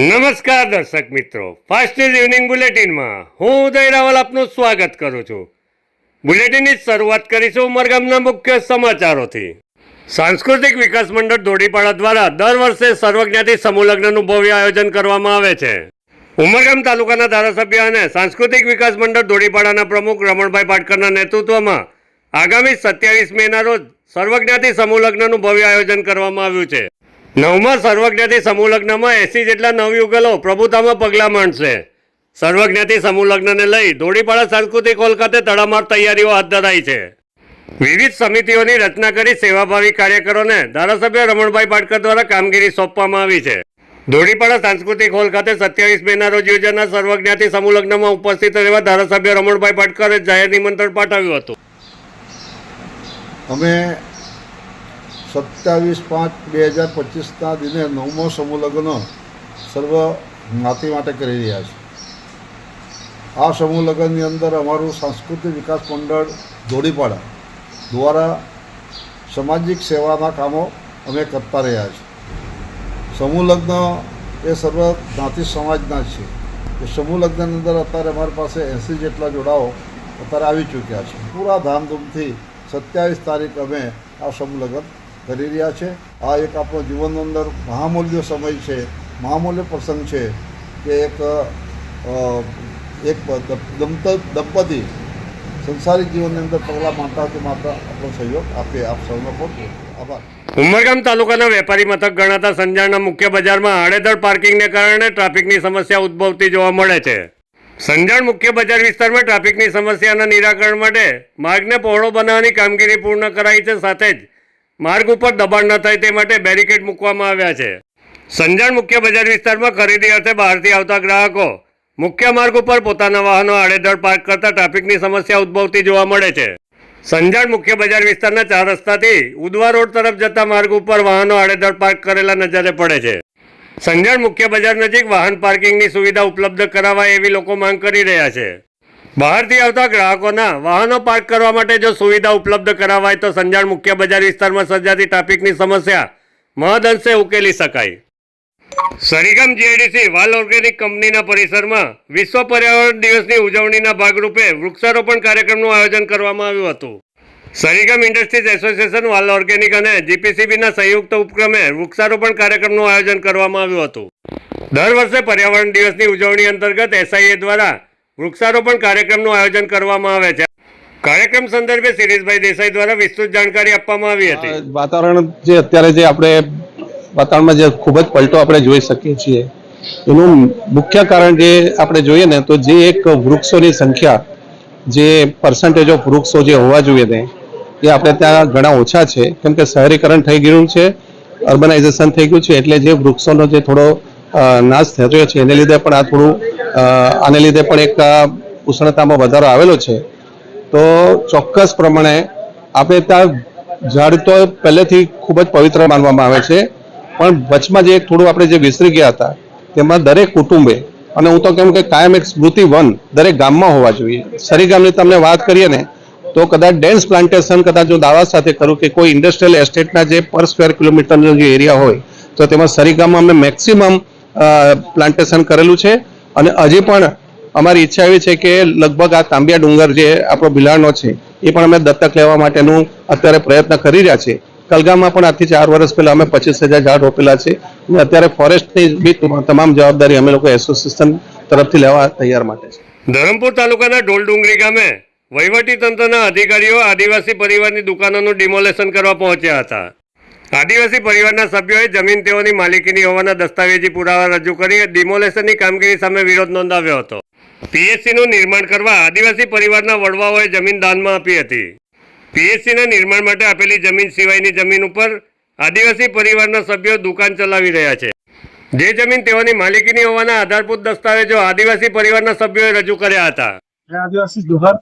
નમસ્કાર દર્શક મિત્રો. ફાસ્ટ ન્યૂઝ ઇવનિંગ બુલેટિનમાં હું ઉદય રાવલ આપનું સ્વાગત કરું છું. બુલેટિનની શરૂઆત કરીશું ઉમરગામના મુખ્ય સમાચારોથી. સાંસ્કૃતિક વિકાસ મંડળ ધોડીપાડા દ્વારા દર વર્ષે સર્વજ્ઞાતિ સમૂહલગ્નનું ભવ્ય આયોજન કરવામાં આવે છે. ઉમરગામ તાલુકાના ધારાસભ્ય અને સાંસ્કૃતિક વિકાસ મંડળ ધોડીપાડાના પ્રમુખ રમણભાઈ પાટકરના નેતૃત્વમાં આગામી સત્યાવીસ મેના રોજ સર્વજ્ઞાતિ સમૂહલગ્નનું ભવ્ય આયોજન કરવામાં આવ્યું છે. નવમા સર્વજ્ઞાતિ સમૂહ લગ્નમાં એસી જેટલા નવયુગલો પ્રભુતામાં પગલાં માંડશે. સર્વજ્ઞાતિ સમૂહ લગ્નને લઈ ધોડીપાડા સાંસ્કૃતિક હોલ ખાતે તડામાર તૈયારીઓ હાથ ધરાઈ છે. વિવિધ સમિતિઓની રચના કરી સેવાભાવી કાર્યકરોને ધારાસભ્ય રમણભાઈ પાટકર દ્વારા કામગીરી સોંપવામાં આવી છે. ધોળીપાડા સાંસ્કૃતિક હોલ ખાતે સત્યાવીસ મેના રોજ યોજાનાર સર્વજ્ઞાતિ સમૂહ લગ્નમાં ઉપસ્થિત રહેવા ધારાસભ્ય રમણભાઈ પાટકરે જાહેર નિમંત્રણ પાઠવ્યું હતું. અમે સત્યાવીસ પાંચ બે હજાર પચીસના દિને નવમો સમૂહ લગ્ન સર્વ જ્ઞાતિ માટે કરી રહ્યા છે. આ સમૂહ લગ્નની અંદર અમારું સાંસ્કૃતિક વિકાસ મંડળ ધોળીપાડા દ્વારા સામાજિક સેવાના કામો અમે કરતા રહ્યા છીએ સમૂહ લગ્ન એ સર્વ જ્ઞાતિ સમાજના છે. એ સમૂહ લગ્નની અંદર અત્યારે અમારી પાસે એંસી જેટલા જોડાઓ અત્યારે આવી ચૂક્યા છે. પૂરા ધામધૂમથી સત્યાવીસ તારીખ અમે આ સમૂહ લગ્ન કરી રહ્યા છે. આ એક આપણો જીવનનો અંદર મહામૂલ્ય સમય છે. મહામૂલ્ય પ્રસંગ છે કે એક એક દંપતી સંસારિક જીવનની અંદર પગલાં માંડતા તો માત્ર આપણો સહયોગ આપે. આપ સૌનો ખૂબ આભાર. ઉમરગામ તાલુકાના વેપારી મથક ગણાતા સંજાણના મુખ્ય બજારમાં આડેધડ પાર્કિંગને કારણે ટ્રાફિકની સમસ્યા ઉદ્ભવતી જોવા મળે છે. સંજાણ મુખ્ય બજાર વિસ્તારમાં ટ્રાફિકની સમસ્યાના નિરાકરણ માટે માર્ગને પહોળો બનાવવાની કામગીરી પૂર્ણ કરાઈ છે. સાથે જ માર્ગ ઉપર દબાણ ન થાય તે માટે બેરિકેડ મૂકવામાં આવ્યા છે. સંજાણ મુખ્ય બજાર વિસ્તારમાં ખરીદી અર્થે બહારથી આવતા ગ્રાહકો મુખ્ય માર્ગ ઉપર પોતાના વાહનો આડેધડ પાર્ક કરતા ટ્રાફિકની સમસ્યા ઉદ્ભવતી જોવા મળે છે. સંજાણ મુખ્ય બજાર વિસ્તારના ચાર રસ્તાથી ઉદવા રોડ તરફ જતા માર્ગ ઉપર વાહનો આડેધડ પાર્ક કરેલા નજરે પડે છે. સંજાણ મુખ્ય બજાર નજીક વાહન પાર્કિંગની સુવિધા ઉપલબ્ધ કરાવાય એવી લોકો માંગ કરી રહ્યા છે. બહારથી આવતા ગ્રાહકોના વાહનો પાર્ક કરવા માટે જો સુવિધા ઉપલબ્ધ કરાવાય તો સંજાણ મુખ્ય બજાર વિસ્તારમાં સર્જાતી ટ્રાફિકની સમસ્યા મહદઅંશે ઉકેલી શકાય. સરિગમ જીઆઈડીસી વાલ ઓર્ગેનિક કંપનીના પરિસરમાં વિશ્વ પર્યાવરણ દિવસની ઉજવણીના ભાગરૂપે વૃક્ષારોપણ કાર્યક્રમનું આયોજન કરવામાં આવ્યું હતું. સરીગામ ઇન્ડસ્ટ્રીઝ એસોસિએશન વાલ ઓર્ગેનિક અને જીપીસીબીના સંયુક્ત ઉપક્રમે વૃક્ષારોપણ કાર્યક્રમનું આયોજન કરવામાં આવ્યું હતું. દર વર્ષે પર્યાવરણ દિવસની ઉજવણી અંતર્ગત એસઆઈએ દ્વારા વૃક્ષારોપણ કાર્યક્રમનું આયોજન કરવામાં આવે છે. કાર્યક્રમ સંદર્ભે શિરીષભાઈ દેસાઈ દ્વારા વિસ્તૃત જાણકારી આપવામાં આવી હતી. વાતાવરણ જે અત્યારે જે આપણે વાતાવરણમાં જે ખૂબ જ પલટો આપણે જોઈ શકીએ છીએ, એનું મુખ્ય કારણ જે આપણે જોઈએ ને, તો જે એક વૃક્ષોની સંખ્યા, જે પર્સન્ટેજ ઓફ વૃક્ષો જે હોવા જોઈએ ને, એ આપણે ત્યાં ઘણા ઓછા છે. કેમ કે શહેરીકરણ થઈ ગયું છે અર્બનાઇઝેશન થઈ ગયું છે, એટલે જે વૃક્ષોનો જે થોડો નાશ થયો છે, એને લીધે પણ આ થોડું આને લીધે પણ એક ઉષ્ણતામાં વધારો આવેલો છે. તો ચોક્કસ પ્રમાણે આપણે ત્યાં ઝાડ તો પહેલેથી ખૂબ જ પવિત્ર માનવામાં આવે છે. પણ વચમાં જે થોડું આપણે જે વિસરી ગયા હતા, તેમાં દરેક કુટુંબે, અને હું તો કેમ કે કાયમ એક સ્મૃતિ વન દરેક ગામમાં હોવા જોઈએ. સરી ગામની તમને વાત કરીએ ને, તો કદાચ ડેન્સ પ્લાન્ટેશન, કદાચ જો દાવા સાથે કરું કે કોઈ ઇન્ડસ્ટ્રીયલ એસ્ટેટના જે પર સ્ક્વેર કિલોમીટરનો જે એરિયા હોય, તો તેમાં સરી ગામમાં અમે મેક્સિમમ પ્લાન્ટેશન કરેલું છે. અને હજી પણ અમારી ઈચ્છા એવી છે કે લગભગ આ તાંબિયા ડુંગર જે આપણો ભિલાડનો છે, એ પણ અમે દત્તક લેવા માટેનું અત્યારે પ્રયત્ન કરી રહ્યા છીએ. કલગામમાં પણ આજથી ચાર વર્ષ પહેલા અમે પચીસ હજાર ઝાડ રોપેલા છે અને અત્યારે ફોરેસ્ટની બી તમામ જવાબદારી અમે લોકો એસોસિએશન તરફથી લેવા તૈયાર માટે છે. ધરમપુર તાલુકાના ઢોલડુંગરી ગામે વહીવટી તંત્રના અધિકારીઓ આદિવાસી પરિવારની દુકાનોનું ડિમોલેશન કરવા પહોંચ્યા હતા. આદિવાસી પરિવારના સભ્યોએ જમીન તેઓની માલિકીની હોવાના દસ્તાવેજી પુરાવા રજૂ કરી ડિમોલેશનની કામગીરી સામે વિરોધ નોંધાવ્યો હતો. પીએચસીનું નિર્માણ કરવા આદિવાસી પરિવારના વડવાઓએ જમીન દાનમાં આપી હતી. પીએચસીના નિર્માણ માટે આપેલી જમીન સિવાયની જમીન ઉપર આદિવાસી પરિવારના સભ્યો દુકાન ચલાવી રહ્યા છે. જે જમીન તેઓની માલિકીની હોવાના આધારભૂત દસ્તાવેજો આદિવાસી પરિવારના સભ્યોએ રજૂ કર્યા હતા. આદિવાસી દુહર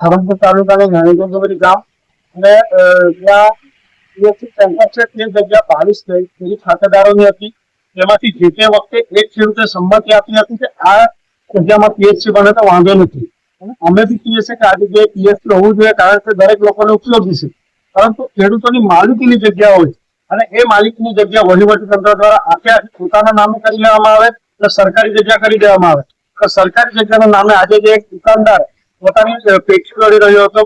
ધરમપુર ગામ અને ત્યાં તે જગ્યા બાવીસ જેવી ખાતેદારોની હતી. તેમાંથી જે તે વખતે એક ખેડૂતે સંમતિ આપી હતી કે આ જગ્યામાં પીએચસી બને તો વાંધો નથી. અમે બી કહીએ છીએ કે આ જગ્યાએ પીએચસી હોવું જોઈએ, કારણ કે દરેક લોકોને ઉપયોગી છે. પરંતુ ખેડૂતોની માલિકીની જગ્યા હોય અને એ માલિકની જગ્યા વહીવટી તંત્ર દ્વારા આખે પોતાના નામે કરી લેવામાં આવે તો સરકારી જગ્યા કરી દેવામાં આવે. તો સરકારી જગ્યાના નામે આજે જે એક દુકાનદાર પોતાની પેટી કરી રહ્યો હતો.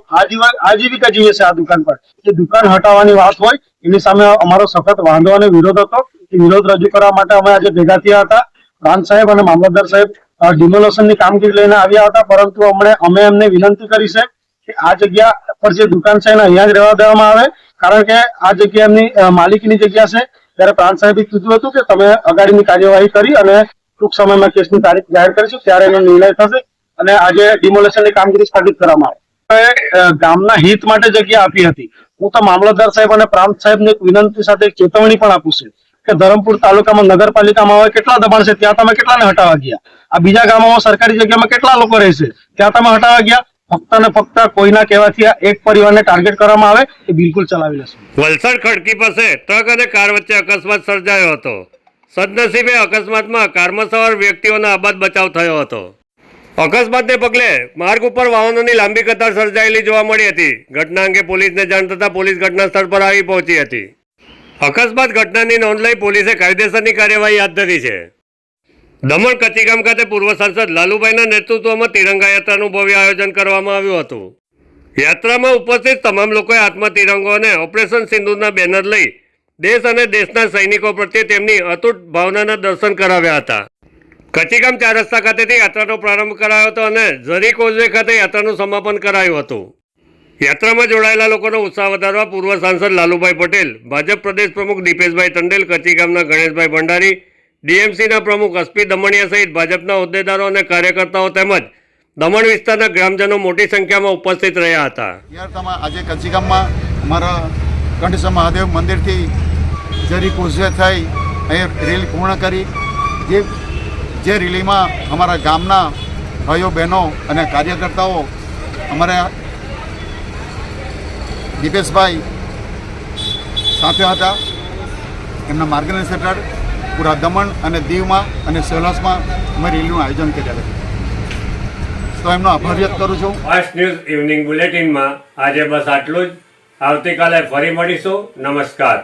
આજીવિકા જીવે છે આ દુકાન પર. એ દુકાન હટાવવાની વાત હોય, એની સામે અમારો સખત વાંધો અને વિરોધ હતો. એ વિરોધ રજૂ કરવા માટે અમે આજે ભેગા થયા હતા. પ્રાંત સાહેબ અને મામલતદાર સાહેબ ડિમોલેશનની કામગીરી લઈને આવ્યા હતા, પરંતુ અમને, અમે એમને વિનંતી કરી છે કે આ જગ્યા પર જે દુકાન છે એને અહીંયા જ રહેવા દેવામાં આવે. કારણ કે આ જગ્યા એમની માલિકીની જગ્યા છે. ત્યારે પ્રાંત સાહેબે કીધું હતું કે તમે અગાડીની કાર્યવાહી કરી અને ટૂંક સમયમાં કેસની તારીખ જાહેર કરીશું. ત્યારે એનો નિર્ણય થશે. અને આજે ડિમોલેશનની કામગીરી સ્થગિત કરવામાં આવે. ગામના હિત માટે જગ્યા આપી હતી. હું તો મામલતદાર સાહેબ અને પ્રાંત સાહેબને એક વિનંતી સાથે ચેતવણી પણ આપું છું કે ધરમપુર તાલુકામાં નગરપાલિકામાં હવે કેટલા દબાણ છે, ત્યાં તમે કેટલાને હટાવવા ગયા? આ બીજા ગામોમાં સરકારી જગ્યામાં કેટલા લોકો રહેશે ત્યાં તમે હટાવવા ગયા? ફક્ત ને ફક્ત કોઈના કહેવાથી આ એક પરિવારને ટાર્ગેટ કરવામાં આવે એ બિલકુલ ચલાવી લેશું. વલસાડ ખડકી પાસે ટ્રક અને કાર વચ્ચે અકસ્માત સર્જાયો હતો. સદનસીબે અકસ્માતમાં કારમાં સવાર વ્યક્તિઓનો આબાદ બચાવ થયો હતો. અકસ્માતને પગલે માર્ગ ઉપર વાહનોની લાંબી કતાર સર્જાયેલી જોવા મળી હતી. ઘટના અંગે પોલીસને જાણ થતાં પોલીસ ઘટના સ્થળ પર આવી પહોંચી હતી. અકસ્માત ઘટનાની નોંધ લઈ પોલીસે કાયદેસરની કાર્યવાહી હાથ ધરી છે. દમણ કચીગામ ખાતે પૂર્વ સાંસદ લાલુભાઈના નેતૃત્વમાં તિરંગા યાત્રાનું ભવ્ય આયોજન કરવામાં આવ્યું હતું. યાત્રામાં ઉપસ્થિત તમામ લોકોએ હાથમાં તિરંગો અને ઓપરેશન સિંધુના બેનર લઈ દેશ અને દેશના સૈનિકો પ્રત્યે તેમની અતૂટ ભાવનાના દર્શન કરાવ્યા હતા. કચીગામ ચાર રસ્તા ખાતેથી યાત્રાનો પ્રારંભ કરાયો હતો અને ઝરી કોઝવે ખાતે યાત્રાનું સમાપન કરાયું હતું. યાત્રામાં જોડાયેલા લોકોનો ઉત્સાહ વધારવા પૂર્વ સાંસદ લાલુભાઈ પટેલ, ભાજપ પ્રદેશ પ્રમુખ દીપેશભાઈ ટંડેલ કચીગામના ગણેશભાઈ ભંડારી, ડીએમસીના પ્રમુખ અસ્પી દમણિયા સહિત ભાજપના હોદ્દેદારો અને કાર્યકર્તાઓ તેમજ દમણ વિસ્તારના ગ્રામજનો મોટી સંખ્યામાં ઉપસ્થિત રહ્યા હતા. યાત્રામાં આજે કચ્છીગામમાં અમારા કંઠેશ્વર મહાદેવ મંદિરથી જરી કોઝવે થઈ અહીં રેલી પૂર્ણ કરી, જે જે રેલીમાં અમારા ગામના ભાઈઓ, બહેનો અને કાર્યકર્તાઓ, અમારા દીપેશભાઈ સાથે હતા. એમના માર્ગદર્શન હેઠળ પૂરા દમણ અને દીવમાં અને સૌરાષ્ટ્રમાં અમે રેલીનું આયોજન કર્યા હતા. તો એમનો આભાર વ્યક્ત કરું છું. ફાસ્ટ ન્યૂઝ ઇવનિંગ બુલેટિનમાં આજે બસ આટલું જ. આવતીકાલે ફરી મળીશું. નમસ્કાર.